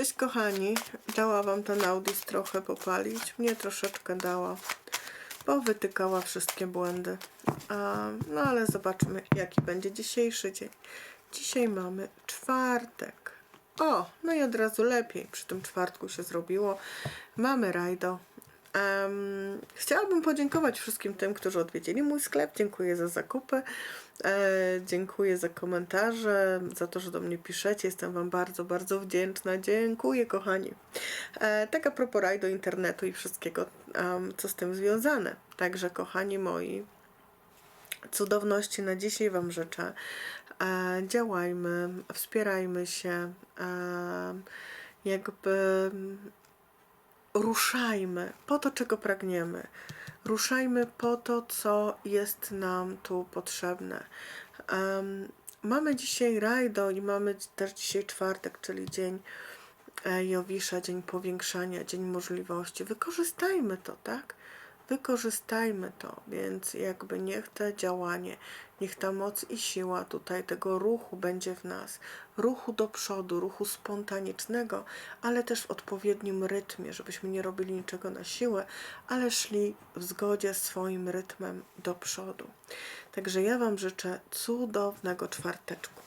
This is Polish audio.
Cześć kochani, dała wam ten Audis trochę popalić, mnie troszeczkę dała, bo wytykała wszystkie błędy. No ale zobaczmy jaki będzie dzisiejszy dzień. Dzisiaj mamy czwartek. O, no i od razu lepiej przy tym czwartku się zrobiło. Mamy rajdo. Em, chciałabym podziękować wszystkim tym, którzy odwiedzili mój sklep. Dziękuję za zakupy. E, dziękuję za komentarze, za to, że do mnie piszecie. Jestem Wam bardzo, bardzo wdzięczna. Dziękuję, kochani. E, tak a propos rajdu internetu i wszystkiego, em, co z tym związane. Także, kochani moi, cudowności na dzisiaj Wam życzę. E, działajmy, wspierajmy się, e, jakby ruszajmy po to, czego pragniemy. Ruszajmy po to, co jest nam tu potrzebne. Em, mamy dzisiaj rajdo i mamy też dzisiaj czwartek, czyli dzień e, Jowisza, dzień powiększania, dzień możliwości. Wykorzystajmy to, tak? Wykorzystajmy to, więc jakby niech te działanie, niech ta moc i siła tutaj tego ruchu będzie w nas. Ruchu do przodu, ruchu spontanicznego, ale też w odpowiednim rytmie, żebyśmy nie robili niczego na siłę, ale szli w zgodzie z swoim rytmem do przodu. Także ja Wam życzę cudownego czwarteczku.